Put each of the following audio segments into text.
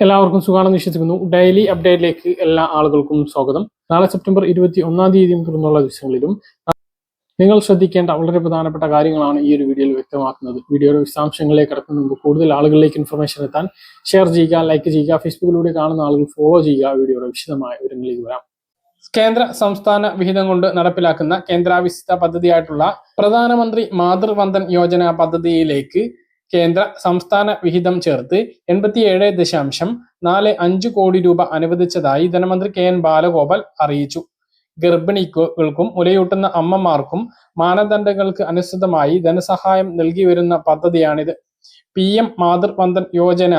എല്ലാവർക്കും സുഖാണെന്ന് വിശ്വസിക്കുന്നു. ഡെയിലി അപ്ഡേറ്റിലേക്ക് എല്ലാ ആളുകൾക്കും സ്വാഗതം. നാളെ സെപ്റ്റംബർ ഇരുപത്തി ഒന്നാം തീയതി തുടർന്നുള്ള ദിവസങ്ങളിലും നിങ്ങൾ ശ്രദ്ധിക്കേണ്ട വളരെ പ്രധാനപ്പെട്ട കാര്യങ്ങളാണ് ഈ ഒരു വീഡിയോയിൽ വ്യക്തമാക്കുന്നത്. വീഡിയോയുടെ വിശദാംശങ്ങളിലേക്ക് കടക്കുന്ന മുമ്പ് കൂടുതൽ ആളുകളിലേക്ക് ഇൻഫർമേഷൻ എത്താൻ ഷെയർ ചെയ്യുക ലൈക്ക് ചെയ്യുക ഫേസ്ബുക്കിലൂടെ കാണുന്ന ആളുകൾ ഫോളോ ചെയ്യുക. വീഡിയോയുടെ വിശദമായ വിവരങ്ങളിലേക്ക് വരാം. കേന്ദ്ര സംസ്ഥാന വിഹിതം കൊണ്ട് നടപ്പിലാക്കുന്ന കേന്ദ്രാവിസ്ഥ പദ്ധതിയായിട്ടുള്ള പ്രധാനമന്ത്രി മാതൃവന്ദൻ യോജന പദ്ധതിയിലേക്ക് കേന്ദ്ര സംസ്ഥാന വിഹിതം ചേർത്ത് എൺപത്തിയേഴ് ദശാംശം നാല് അഞ്ച് കോടി രൂപ അനുവദിച്ചതായി ധനമന്ത്രി കെ എൻ ബാലഗോപാൽ അറിയിച്ചു. ഗർഭിണികൾക്കും മുലയൂട്ടുന്ന അമ്മമാർക്കും മാനദണ്ഡങ്ങൾക്ക് അനുസൃതമായി ധനസഹായം നൽകി വരുന്ന പദ്ധതിയാണിത്. പി എം മാതൃവന്ദൻ യോജന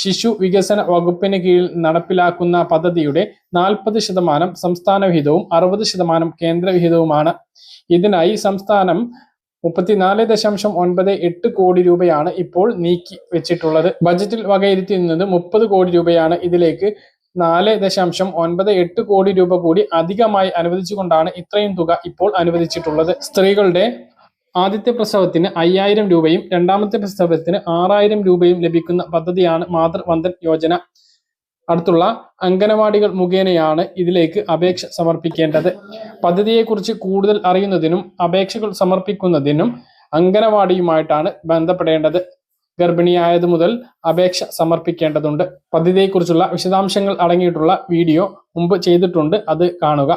ശിശു വികസന വകുപ്പിന് കീഴിൽ നടപ്പിലാക്കുന്ന പദ്ധതിയുടെ നാൽപ്പത് ശതമാനം സംസ്ഥാന വിഹിതവും അറുപത് ശതമാനം കേന്ദ്ര വിഹിതവുമാണ്. ഇതിനായി സംസ്ഥാനം മുപ്പത്തിനാല് ദശാംശം ഒൻപത് എട്ട് കോടി രൂപയാണ് ഇപ്പോൾ നീക്കി വെച്ചിട്ടുള്ളത്. ബജറ്റിൽ വകയിരുത്തിയിരുന്നത് മുപ്പത് കോടി രൂപയാണ്. ഇതിലേക്ക് നാല് ദശാംശം ഒൻപത് എട്ട് കോടി രൂപ കൂടി അധികമായി അനുവദിച്ചുകൊണ്ടാണ് ഇത്രയും തുക ഇപ്പോൾ അനുവദിച്ചിട്ടുള്ളത്. സ്ത്രീകളുടെ ആദ്യത്തെ പ്രസവത്തിന് അയ്യായിരം രൂപയും രണ്ടാമത്തെ പ്രസവത്തിന് ആറായിരം രൂപയും ലഭിക്കുന്ന പദ്ധതിയാണ് മാതൃവന്ദൻ യോജന. അടുത്തുള്ള അംഗനവാടികൾ മുഖേനയാണ് ഇതിലേക്ക് അപേക്ഷ സമർപ്പിക്കേണ്ടത്. പദ്ധതിയെക്കുറിച്ച് കൂടുതൽ അറിയുന്നതിനും അപേക്ഷകൾ സമർപ്പിക്കുന്നതിനും അംഗനവാടിയുമായിട്ടാണ് ബന്ധപ്പെടേണ്ടത്. ഗർഭിണിയായത് മുതൽ അപേക്ഷ സമർപ്പിക്കേണ്ടതുണ്ട്. പദ്ധതിയെക്കുറിച്ചുള്ള വിശദാംശങ്ങൾ അടങ്ങിയിട്ടുള്ള വീഡിയോ മുമ്പ് ചെയ്തിട്ടുണ്ട്. അത് കാണുക.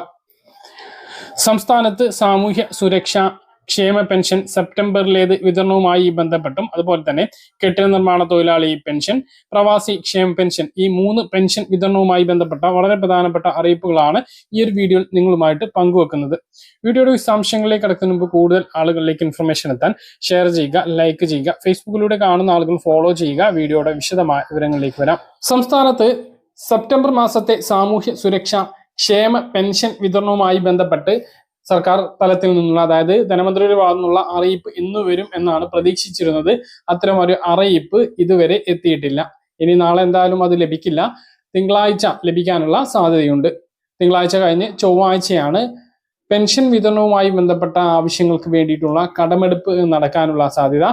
സംസ്ഥാനത്ത് സാമൂഹ്യ സുരക്ഷ ക്ഷേമ പെൻഷൻ സെപ്റ്റംബറിലേത് വിതരണവുമായി ബന്ധപ്പെട്ടും അതുപോലെ തന്നെ കെട്ടിട നിർമ്മാണ തൊഴിലാളി പെൻഷൻ പ്രവാസി ക്ഷേമ പെൻഷൻ ഈ മൂന്ന് പെൻഷൻ വിതരണവുമായി ബന്ധപ്പെട്ട വളരെ പ്രധാനപ്പെട്ട അറിയിപ്പുകളാണ് ഈ ഒരു വീഡിയോയിൽ നിങ്ങളുമായിട്ട് പങ്കുവെക്കുന്നത്. വീഡിയോയുടെ വിശദാംശങ്ങളിലേക്ക് കടക്കുന്ന മുമ്പ് കൂടുതൽ ആളുകളിലേക്ക് ഇൻഫർമേഷൻ എത്താൻ ഷെയർ ചെയ്യുക ലൈക്ക് ചെയ്യുക ഫേസ്ബുക്കിലൂടെ കാണുന്ന ആളുകൾ ഫോളോ ചെയ്യുക. വീഡിയോയുടെ വിശദമായ വിവരങ്ങളിലേക്ക് വരാം. സംസ്ഥാനത്ത് സെപ്റ്റംബർ മാസത്തെ സാമൂഹ്യ സുരക്ഷ ക്ഷേമ പെൻഷൻ വിതരണവുമായി ബന്ധപ്പെട്ട് സർക്കാർ തലത്തിൽ നിന്നുള്ള അതായത് ധനമന്ത്രിയുടെ ഭാഗത്തു നിന്നുള്ള അറിയിപ്പ് ഇന്ന് വരും എന്നാണ് പ്രതീക്ഷിച്ചിരുന്നത്. അത്തരം ഒരു അറിയിപ്പ് ഇതുവരെ എത്തിയിട്ടില്ല. ഇനി നാളെ എന്തായാലും അത് ലഭിക്കില്ല. തിങ്കളാഴ്ച ലഭിക്കാനുള്ള സാധ്യതയുണ്ട്. തിങ്കളാഴ്ച കഴിഞ്ഞ് ചൊവ്വാഴ്ചയാണ് പെൻഷൻ വിതരണവുമായി ബന്ധപ്പെട്ട ആവശ്യങ്ങൾക്ക് വേണ്ടിയിട്ടുള്ള കടമെടുപ്പ് നടക്കാനുള്ള സാധ്യത.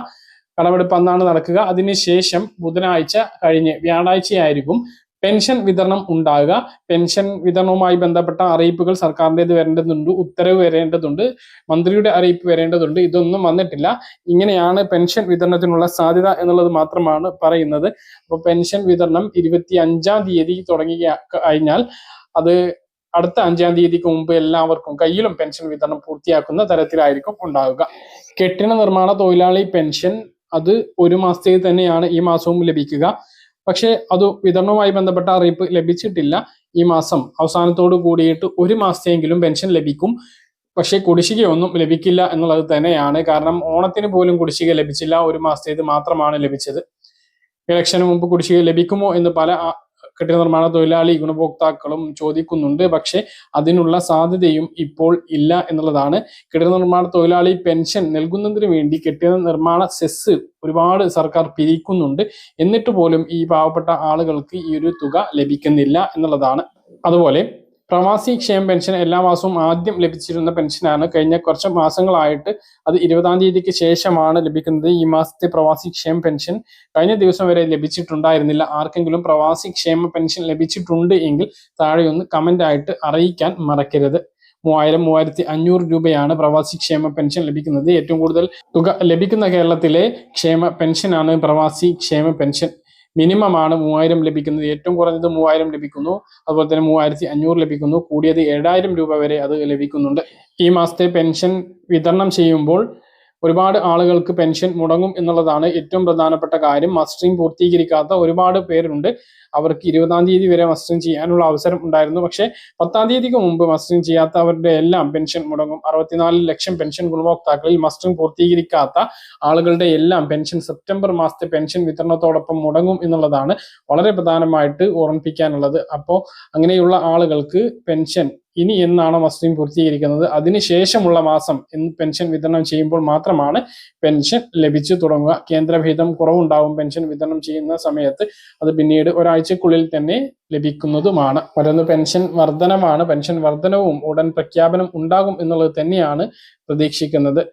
കടമെടുപ്പ് അന്നാണ് നടക്കുക. അതിനുശേഷം ബുധനാഴ്ച കഴിഞ്ഞ് വ്യാഴാഴ്ചയായിരിക്കും പെൻഷൻ വിതരണം ഉണ്ടാകുക. പെൻഷൻ വിതരണവുമായി ബന്ധപ്പെട്ട അറിയിപ്പുകൾ സർക്കാരിന്റെത് വരേണ്ടതുണ്ട് ഉത്തരവ് വരേണ്ടതുണ്ട് മന്ത്രിയുടെ അറിയിപ്പ് വരേണ്ടതുണ്ട്. ഇതൊന്നും വന്നിട്ടില്ല. ഇങ്ങനെയാണ് പെൻഷൻ വിതരണത്തിനുള്ള സാധ്യത എന്നുള്ളത് മാത്രമാണ് പറയുന്നത്. അപ്പോൾ പെൻഷൻ വിതരണം ഇരുപത്തി അഞ്ചാം തീയതി തുടങ്ങി കഴിഞ്ഞാൽ അത് അടുത്ത അഞ്ചാം തീയതിക്ക് മുമ്പ് എല്ലാവർക്കും കയ്യിലും പെൻഷൻ വിതരണം പൂർത്തിയാക്കുന്ന തരത്തിലായിരിക്കും ഉണ്ടാവുക. കെട്ടിട നിർമ്മാണ തൊഴിലാളി പെൻഷൻ അത് ഒരു മാസത്തേക്ക് തന്നെയാണ് ഈ മാസവും ലഭിക്കുക. പക്ഷേ അത് വിതരണവുമായി ബന്ധപ്പെട്ട അറിയിപ്പ് ലഭിച്ചിട്ടില്ല. ഈ മാസം അവസാനത്തോട് കൂടിയിട്ട് ഒരു മാസത്തെയെങ്കിലും പെൻഷൻ ലഭിക്കും. പക്ഷേ കുടിശ്ശികയൊന്നും ലഭിക്കില്ല എന്നുള്ളത് തന്നെയാണ്. കാരണം ഓണത്തിന് പോലും കുടിശ്ശിക ലഭിച്ചില്ല. ഒരു മാസത്തേത് മാത്രമാണ് ലഭിച്ചത്. ഇലക്ഷന് മുമ്പ് കുടിശ്ശിക ലഭിക്കുമോ എന്ന് പല കെട്ടിട നിർമ്മാണ തൊഴിലാളി ഗുണഭോക്താക്കളും ചോദിക്കുന്നുണ്ട്. പക്ഷേ അതിനുള്ള സാധ്യതയും ഇപ്പോൾ ഇല്ല എന്നുള്ളതാണ്. കെട്ടിട നിർമ്മാണ തൊഴിലാളി പെൻഷൻ നൽകുന്നതിന് വേണ്ടി കെട്ടിട നിർമ്മാണ സെസ് ഒരുപാട് സർക്കാർ പിരിക്കുന്നുണ്ട്. എന്നിട്ട് പോലും ഈ പാവപ്പെട്ട ആളുകൾക്ക് ഈ ഒരു തുക ലഭിക്കുന്നില്ല എന്നുള്ളതാണ്. അതുപോലെ പ്രവാസി ക്ഷേമ പെൻഷൻ എല്ലാ മാസവും ആദ്യം ലഭിച്ചിരുന്ന പെൻഷനാണ്. കഴിഞ്ഞ കുറച്ച് മാസങ്ങളായിട്ട് അത് ഇരുപതാം തീയതിക്ക് ശേഷമാണ് ലഭിക്കുന്നത്. ഈ മാസത്തെ പ്രവാസി ക്ഷേമ പെൻഷൻ കഴിഞ്ഞ ദിവസം വരെ ലഭിച്ചിട്ടുണ്ടായിരുന്നില്ല. ആർക്കെങ്കിലും പ്രവാസി ക്ഷേമ പെൻഷൻ ലഭിച്ചിട്ടുണ്ട് എങ്കിൽ താഴെയൊന്ന് കമന്റ് ആയിട്ട് അറിയിക്കാൻ മറക്കരുത്. മൂവായിരം മൂവായിരത്തി അഞ്ഞൂറ് രൂപയാണ് പ്രവാസി ക്ഷേമ പെൻഷൻ ലഭിക്കുന്നത്. ഏറ്റവും കൂടുതൽ തുക ലഭിക്കുന്ന കേരളത്തിലെ ക്ഷേമ പെൻഷനാണ് പ്രവാസി ക്ഷേമ പെൻഷൻ. മിനിമം ആണ് മൂവായിരം ലഭിക്കുന്നത്. ഏറ്റവും കുറഞ്ഞത് മൂവായിരം ലഭിക്കുന്നു. അതുപോലെ തന്നെ മൂവായിരത്തി അഞ്ഞൂറ് ലഭിക്കുന്നു. കൂടിയത് ഏഴായിരം രൂപ വരെ അത് ലഭിക്കുന്നുണ്ട്. ഈ മാസത്തെ പെൻഷൻ വിതരണം ചെയ്യുമ്പോൾ ഒരുപാട് ആളുകൾക്ക് പെൻഷൻ മുടങ്ങും എന്നുള്ളതാണ് ഏറ്റവും പ്രധാനപ്പെട്ട കാര്യം. മസ്റ്ററിംഗ് പൂർത്തീകരിക്കാത്ത ഒരുപാട് പേരുണ്ട്. അവർക്ക് ഇരുപതാം തീയതി വരെ മസ്റ്ററിംഗ് ചെയ്യാനുള്ള അവസരം ഉണ്ടായിരുന്നു. പക്ഷേ പത്താം തീയതിക്ക് മുമ്പ് മസ്റ്ററിംഗ് ചെയ്യാത്തവരുടെ എല്ലാം പെൻഷൻ മുടങ്ങും. അറുപത്തിനാല് ലക്ഷം പെൻഷൻ ഗുണഭോക്താക്കളിൽ മസ്റ്ററിംഗ് പൂർത്തീകരിക്കാത്ത ആളുകളുടെ എല്ലാം പെൻഷൻ സെപ്റ്റംബർ മാസത്തെ പെൻഷൻ വിതരണത്തോടൊപ്പം മുടങ്ങും എന്നുള്ളതാണ് വളരെ പ്രധാനമായിട്ട് ഓർമ്മിപ്പിക്കാനുള്ളത്. അപ്പോൾ അങ്ങനെയുള്ള ആളുകൾക്ക് പെൻഷൻ ഇനി എന്നാണോ മസ്റ്ററിംഗ് പൂർത്തീകരിക്കുന്നത്? അതിനുശേഷമുള്ള മാസം എന്ന് പെൻഷൻ വിതരണം ചെയ്യുമ്പോൾ മാത്രമാണ് പെൻഷൻ ലഭിച്ചു തുടങ്ങുക. കേന്ദ്രഭേദം കുറവുണ്ടാവും പെൻഷൻ വിതരണം ചെയ്യുന്ന സമയത്ത് അത് പിന്നീട് ഒരാഴ്ചക്കുള്ളിൽ തന്നെ ലഭിക്കുന്നതുമാണ്. മറ്റൊന്ന് പെൻഷൻ വർധനമാണ്. പെൻഷൻ വർധനവും ഉടൻ പ്രഖ്യാപനം ഉണ്ടാകും എന്നുള്ളത് തന്നെയാണ് പ്രതീക്ഷിക്കുന്നത്.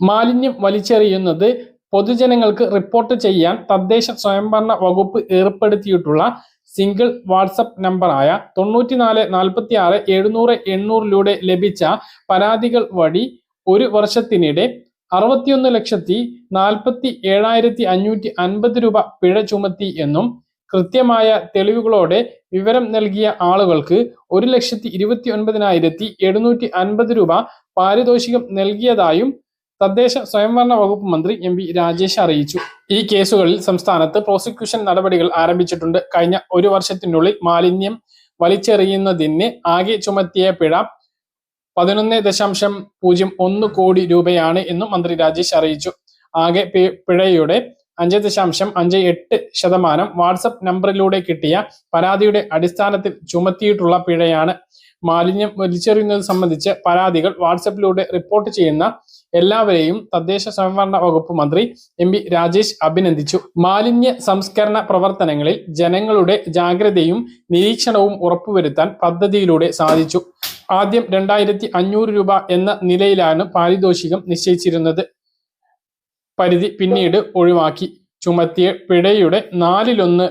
മാലിന്യം വലിച്ചെറിയുന്നത് പൊതുജനങ്ങൾക്ക് റിപ്പോർട്ട് ചെയ്യാൻ തദ്ദേശ സ്വയംഭരണ വകുപ്പ് ഏർപ്പെടുത്തിയിട്ടുള്ള സിംഗിൾ വാട്സപ്പ് നമ്പറായ തൊണ്ണൂറ്റിനാല് നാൽപ്പത്തി ആറ് എഴുന്നൂറ് എണ്ണൂറിലൂടെ ലഭിച്ച പരാതികൾ വഴി ഒരു വർഷത്തിനിടെ അറുപത്തിയൊന്ന് ലക്ഷത്തി നാൽപ്പത്തി ഏഴായിരത്തി അഞ്ഞൂറ്റി അൻപത് രൂപ പിഴ ചുമത്തി എന്നും കൃത്യമായ തെളിവുകളോടെ വിവരം നൽകിയ ആളുകൾക്ക് ഒരു ലക്ഷത്തി ഇരുപത്തി ഒൻപതിനായിരത്തി എഴുന്നൂറ്റി അൻപത് രൂപ പാരിതോഷികം നൽകിയതായും തദ്ദേശ സ്വയംഭരണ വകുപ്പ് മന്ത്രി എം വി രാജേഷ് അറിയിച്ചു. ഈ കേസുകളിൽ സംസ്ഥാനത്ത് പ്രോസിക്യൂഷൻ നടപടികൾ ആരംഭിച്ചിട്ടുണ്ട്. കഴിഞ്ഞ ഒരു വർഷത്തിനുള്ളിൽ മാലിന്യം വലിച്ചെറിയുന്നതിന് ആകെ ചുമത്തിയ പിഴ പതിനൊന്ന് ദശാംശം പൂജ്യം ഒന്ന് കോടി രൂപയാണ് എന്നും മന്ത്രി രാജേഷ് അറിയിച്ചു. ആകെ പിഴയുടെ അഞ്ച് ദശാംശം അഞ്ച് എട്ട് ശതമാനം വാട്സപ്പ് നമ്പറിലൂടെ കിട്ടിയ പരാതിയുടെ അടിസ്ഥാനത്തിൽ ചുമത്തിയിട്ടുള്ള പിഴയാണ്. മാലിന്യം വലിച്ചെറിയുന്നത് സംബന്ധിച്ച് പരാതികൾ വാട്സപ്പിലൂടെ റിപ്പോർട്ട് ചെയ്യുന്ന എല്ലാവരെയും തദ്ദേശ സ്വയംഭരണ വകുപ്പ് മന്ത്രി എം പി രാജേഷ് അഭിനന്ദിച്ചു. മാലിന്യ സംസ്കരണ പ്രവർത്തനങ്ങളിൽ ജനങ്ങളുടെ ജാഗ്രതയും നിരീക്ഷണവും ഉറപ്പുവരുത്താൻ പദ്ധതിയിലൂടെ സാധിച്ചു. ആദ്യം രണ്ടായിരത്തി അഞ്ഞൂറ് രൂപ എന്ന നിലയിലാണ് പാരിതോഷികം നിശ്ചയിച്ചിരുന്നത്. പരിധി പിന്നീട് ഒഴിവാക്കി. ചുമത്തിയ പിഴയുടെ നാലിലൊന്ന്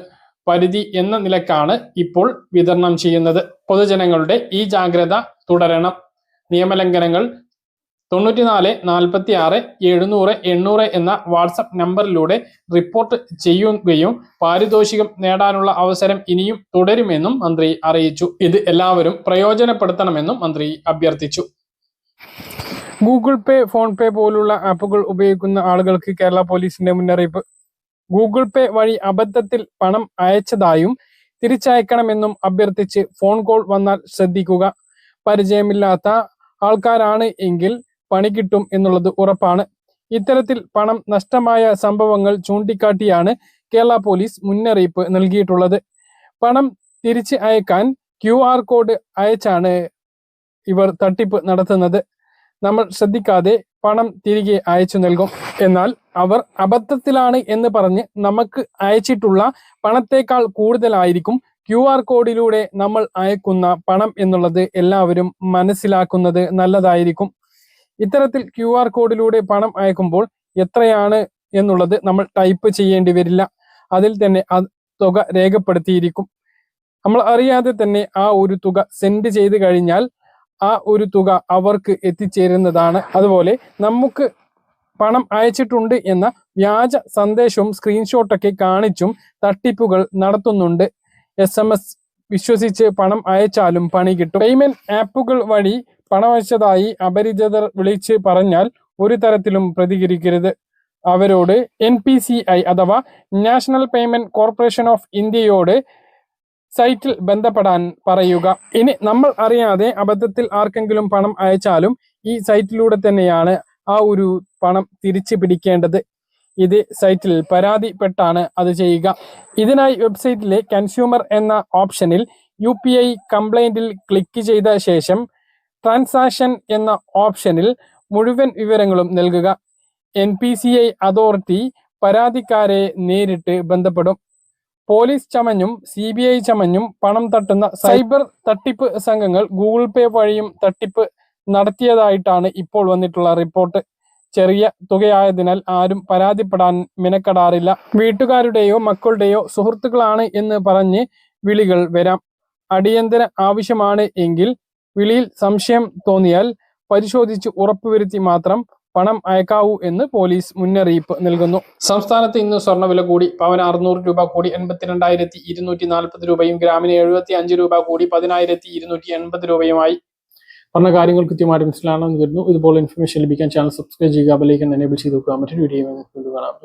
പരിധി എന്ന നിലക്കാണ് ഇപ്പോൾ വിതരണം ചെയ്യുന്നത്. പൊതുജനങ്ങളുടെ ഈ ജാഗ്രത തുടരണം. നിയമലംഘനങ്ങൾ തൊണ്ണൂറ്റിനാല് നാൽപ്പത്തി ആറ് എഴുന്നൂറ് എണ്ണൂറ് എന്ന വാട്സപ്പ് നമ്പറിലൂടെ റിപ്പോർട്ട് ചെയ്യുകയും പാരിതോഷികം നേടാനുള്ള അവസരം ഇനിയും തുടരുമെന്നും മന്ത്രി അറിയിച്ചു. ഇത് എല്ലാവരും പ്രയോജനപ്പെടുത്തണമെന്നും മന്ത്രി അഭ്യർത്ഥിച്ചു. ഗൂഗിൾ പേ ഫോൺ പേ പോലുള്ള ആപ്പുകൾ ഉപയോഗിക്കുന്ന ആളുകൾക്ക് കേരള പോലീസിന്റെ മുന്നറിയിപ്പ്. ഗൂഗിൾ പേ വഴി അബദ്ധത്തിൽ പണം അയച്ചതായും തിരിച്ചയക്കണമെന്നും അഭ്യർത്ഥിച്ച് ഫോൺ കോൾ വന്നാൽ ശ്രദ്ധിക്കുക. പരിചയമില്ലാത്ത ആൾക്കാരാണ് എങ്കിൽ പണി കിട്ടും എന്നുള്ളത് ഉറപ്പാണ്. ഇത്തരത്തിൽ പണം നഷ്ടമായ സംഭവങ്ങൾ ചൂണ്ടിക്കാട്ടിയാണ് കേരള പോലീസ് മുന്നറിയിപ്പ് നൽകിയിട്ടുള്ളത്. പണം തിരിച്ച് അയക്കാൻ ക്യു ആർ കോഡ് അയച്ചാണ് ഇവർ തട്ടിപ്പ് നടത്തുന്നത്. നമ്മൾ ശ്രദ്ധിക്കാതെ പണം തിരികെ അയച്ചു നൽകും. എന്നാൽ അവർ അബദ്ധത്തിലാണ് എന്ന് പറഞ്ഞ് നമുക്ക് അയച്ചിട്ടുള്ള പണത്തേക്കാൾ കൂടുതലായിരിക്കും ക്യു ആർ കോഡിലൂടെ നമ്മൾ അയക്കുന്ന പണം എന്നുള്ളത് എല്ലാവരും മനസ്സിലാക്കുന്നത് നല്ലതായിരിക്കും. ഇത്തരത്തിൽ ക്യു ആർ കോഡിലൂടെ പണം അയക്കുമ്പോൾ എത്രയാണ് എന്നുള്ളത് നമ്മൾ ടൈപ്പ് ചെയ്യേണ്ടി വരില്ല. അതിൽ തന്നെ ആ തുക രേഖപ്പെടുത്തിയിരിക്കും. നമ്മൾ അറിയാതെ തന്നെ ആ ഒരു തുക സെൻഡ് ചെയ്ത് കഴിഞ്ഞാൽ ആ ഒരു തുക അവർക്ക് എത്തിച്ചേരുന്നതാണ്. അതുപോലെ നമുക്ക് പണം അയച്ചിട്ടുണ്ട് എന്ന വ്യാജ സന്ദേശവും സ്ക്രീൻഷോട്ടൊക്കെ കാണിച്ചും തട്ടിപ്പുകൾ നടത്തുന്നുണ്ട്. എസ് എം എസ് വിശ്വസിച്ച് പണം അയച്ചാലും പണി കിട്ടും. പേയ്മെന്റ് ആപ്പുകൾ വഴി പണമയച്ചതായി അപരിചിതർ വിളിച്ച് പറഞ്ഞാൽ ഒരു തരത്തിലും പ്രതികരിക്കരുത്. അവരോട് എൻ പി സി ഐ അഥവാ നാഷണൽ പേയ്മെന്റ് കോർപ്പറേഷൻ ഓഫ് ഇന്ത്യയോട് സൈറ്റിൽ ബന്ധപ്പെടാൻ പറയുക. ഇനി നമ്മൾ അറിയാതെ അബദ്ധത്തിൽ ആർക്കെങ്കിലും പണം അയച്ചാലും ഈ സൈറ്റിലൂടെ തന്നെയാണ് ആ ഒരു പണം തിരിച്ചു പിടിക്കേണ്ടത്. ഇത് സൈറ്റിൽ പരാതിപ്പെട്ടാണ് അത് ചെയ്യുക. ഇതിനായി വെബ്സൈറ്റിലെ കൺസ്യൂമർ എന്ന ഓപ്ഷനിൽ യു പി ഐ കംപ്ലൈന്റിൽ ക്ലിക്ക് ചെയ്ത ശേഷം ട്രാൻസാക്ഷൻ എന്ന ഓപ്ഷനിൽ മുഴുവൻ വിവരങ്ങളും നൽകുക. N P C I authority പരാതിക്കാരെ നേരിട്ട് ബന്ധപ്പെടും. പോലീസ് ചമഞ്ഞും സി ബി ഐ ചമഞ്ഞും പണം തട്ടുന്ന സൈബർ തട്ടിപ്പ് സംഘങ്ങൾ ഗൂഗിൾ പേ വഴിയും തട്ടിപ്പ് നടത്തിയതായിട്ടാണ് ഇപ്പോൾ വന്നിട്ടുള്ള റിപ്പോർട്ട്. ചെറിയ തുകയായതിനാൽ ആരും പരാതിപ്പെടാൻ മിനക്കെടാറില്ല. വീട്ടുകാരുടെയോ മക്കളുടെയോ സുഹൃത്തുക്കളാണ് എന്ന് പറഞ്ഞ് വിളികൾ വരാം. അടിയന്തര ആവശ്യമാണ് എങ്കിൽ വിളിയിൽ സംശയം തോന്നിയാൽ പരിശോധിച്ച് ഉറപ്പുവരുത്തി മാത്രം പണം അയക്കാവൂ എന്ന് പോലീസ് മുന്നറിയിപ്പ് നൽകുന്നു. സംസ്ഥാനത്ത് ഇന്ന് സ്വർണവില കൂടി പവന് അറുന്നൂറ് രൂപ കൂടി എൺപത്തിരണ്ടായിരത്തി ഇരുന്നൂറ്റി നാൽപ്പത് രൂപയും ഗ്രാമിന് എഴുപത്തി അഞ്ച് രൂപ കൂടി പതിനായിരത്തി ഇരുന്നൂറ്റി എൺപത് രൂപയുമായി. പറഞ്ഞ കാര്യങ്ങൾ കൃത്യമായിട്ട് മനസ്സിലാണെന്ന് കരുതുന്നു. ഇതുപോലെ ഇൻഫർമേഷൻ ലഭിക്കാൻ ചാനൽ സബ്സ്ക്രൈബ് ചെയ്യുക ബെലൈക്കൻ എനേബിൾ ചെയ്ത് നോക്കുക മറ്റൊരു വീഡിയോ കാണാം.